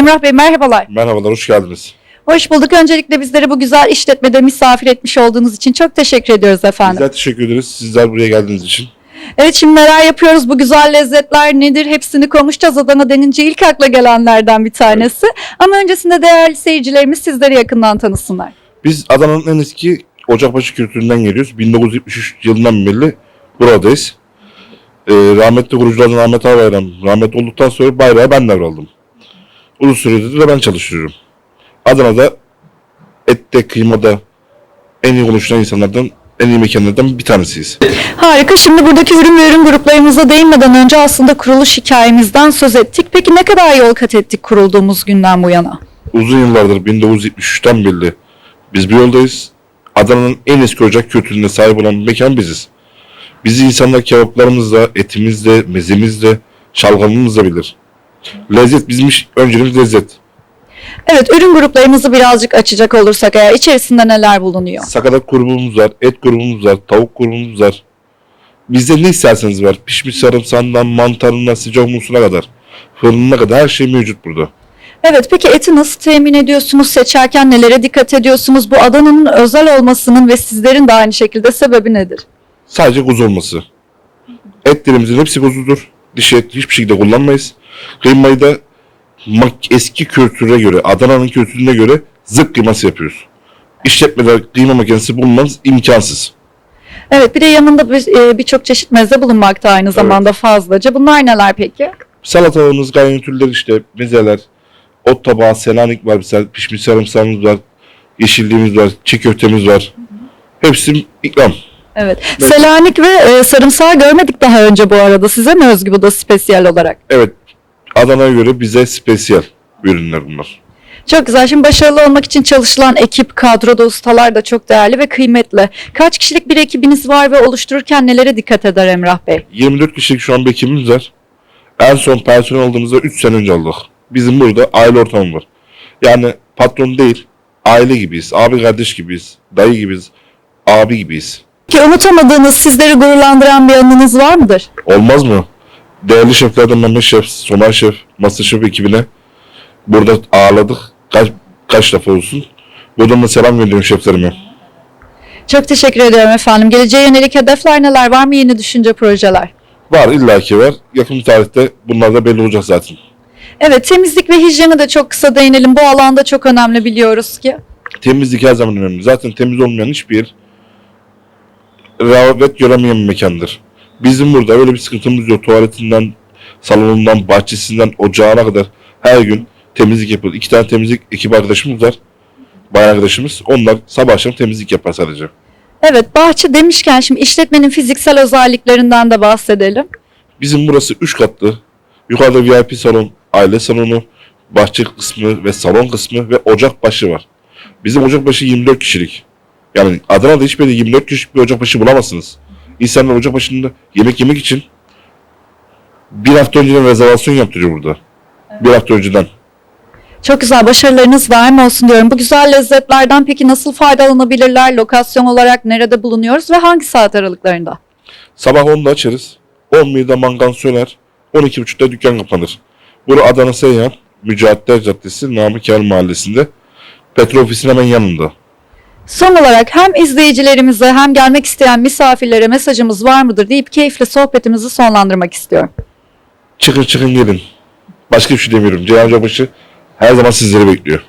Emrah Bey merhabalar. Merhabalar, hoş geldiniz. Hoş bulduk. Öncelikle bizleri bu güzel işletmede misafir etmiş olduğunuz için çok teşekkür ediyoruz efendim. Bizler teşekkür ederiz sizler buraya geldiğiniz için. Evet şimdi neler yapıyoruz? Bu güzel lezzetler nedir? Hepsini konuşacağız. Adana denince ilk akla gelenlerden bir tanesi. Ama öncesinde değerli seyircilerimiz sizleri yakından tanısınlar. Biz Adana'nın en eski Ocakbaşı kültüründen geliyoruz. 1973 yılından beri buradayız. Ee, rahmetli kuruculardan Ahmet Ağbayram rahmet olduktan sonra bayrağı ben devraldım. Uzun süredir de ben çalışıyorum. Adana'da ette, kıymada en iyi konuşulan insanlardan, en iyi mekanlardan bir tanesiyiz. Harika. Şimdi buradaki ürün ve ürün gruplarımıza değinmeden önce aslında kuruluş hikayemizden söz ettik. Peki ne kadar yol kat ettik kurulduğumuz günden bu yana? Uzun yıllardır 1973'ten beri biz bir yoldayız. Adana'nın en eski ocak kültürüne sahip olan bir mekan biziz. Bizi insanlar kebaplarımızla, etimizle, mezemizle, şalgamımızla bilir. Lezzet bizim iş- önceliğimiz lezzet. Evet ürün gruplarımızı birazcık açacak olursak eğer içerisinde neler bulunuyor? Sakatat grubumuz var, et grubumuz var, tavuk grubumuz var. Bizde ne isterseniz var. Pişmiş sarımsağından, mantarından, sıcak musuna kadar. Fırınına kadar her şey mevcut burada. Evet peki eti nasıl temin ediyorsunuz? Seçerken nelere dikkat ediyorsunuz? Bu Adana'nın özel olmasının ve sizlerin de aynı şekilde sebebi nedir? Sadece kuzu olması. Etlerimizin hepsi kuzudur. Dişi et hiçbir şekilde kullanmayız. Kıymayı da eski kültüre göre, Adana'nın kültürüne göre zık kıyması yapıyoruz. İşletmeler kıyma makinesi bulunmaz imkansız. Evet bir de yanında bir- e, birçok çeşit meze bulunmakta aynı zamanda fazlaca. Bunlar neler peki? Salatalığımız, garnitürler işte, mezeler, ot tabağı, selanik var, mesela pişmiş sarımsağımız var, yeşilliğimiz var, çiğ köftemiz var. Hepsi ikram. Evet. Selanik ve e, sarımsağı görmedik daha önce bu arada. Size mi özgü bu da spesiyel olarak? Evet, Adana'ya göre bize spesiyel ürünler bunlar. Çok güzel. Şimdi başarılı olmak için çalışılan ekip, kadroda ustalar da çok değerli ve kıymetli. Kaç kişilik bir ekibiniz var ve oluştururken nelere dikkat eder Emrah Bey? 24 kişilik şu an bir ekibimiz var. En son personel aldığımızda 3 sene önce aldık. Bizim burada aile ortamı var. Yani patron değil, aile gibiyiz, abi kardeş gibiyiz, dayı gibiyiz, abi gibiyiz. Ki unutamadığınız, sizleri gururlandıran bir anınız var mıdır? Olmaz mı? Değerli şeflerden Mehmet Şef, Somer Şef, Master Şef ekibine burada ağırladık. Kaç, kaç defa olsun. Buradan da selam gönderiyorum şeflerime. Çok teşekkür ediyorum efendim. Geleceğe yönelik hedefler neler? Var mı yeni düşünce, projeler? Var illaki var. Yakın tarihte bunlar da belli olacak zaten. Evet, temizlik ve hijyene de çok kısa değinelim. Bu alanda çok önemli biliyoruz ki. Temizlik her zaman önemli. Zaten temiz olmayan hiçbir yer rağbet göremeyen bir mekandır. Bizim burada öyle bir sıkıntımız yok. Tuvaletinden, salonundan, bahçesinden, ocağına kadar her gün temizlik yapılır. İki tane temizlik ekip arkadaşımız var. Bayan arkadaşımız. Onlar sabah akşam temizlik yapar sadece. Evet, bahçe demişken şimdi işletmenin fiziksel özelliklerinden de bahsedelim. Bizim burası 3 katlı. Yukarıda VIP salon, aile salonu, bahçe kısmı ve salon kısmı ve ocak başı var. Bizim ocak başı 24 kişilik. Yani Adana'da hiçbir yerde 24 kişilik bir ocak başı bulamazsınız. İnsanlar ocak başında yemek yemek için bir hafta önceden rezervasyon yaptırıyor burada. Bir hafta önceden. Çok güzel, başarılarınız daim olsun diyorum. Bu güzel lezzetlerden peki nasıl faydalanabilirler? Lokasyon olarak nerede bulunuyoruz ve hangi saat aralıklarında? Sabah 10'da açarız. 11'de mangan söner. 12.30'da dükkan kapanır. Burası Adana Seyhan, Mücahitler Caddesi, Namık Kemal Mahallesi'nde. Petrol ofisinin hemen yanında. Son olarak hem izleyicilerimize hem gelmek isteyen misafirlere mesajımız var mıdır deyip keyifli sohbetimizi sonlandırmak istiyorum. Çıkın çıkın gelin. Başka bir şey demiyorum. Ceyhan Cabaşı her zaman sizleri bekliyor.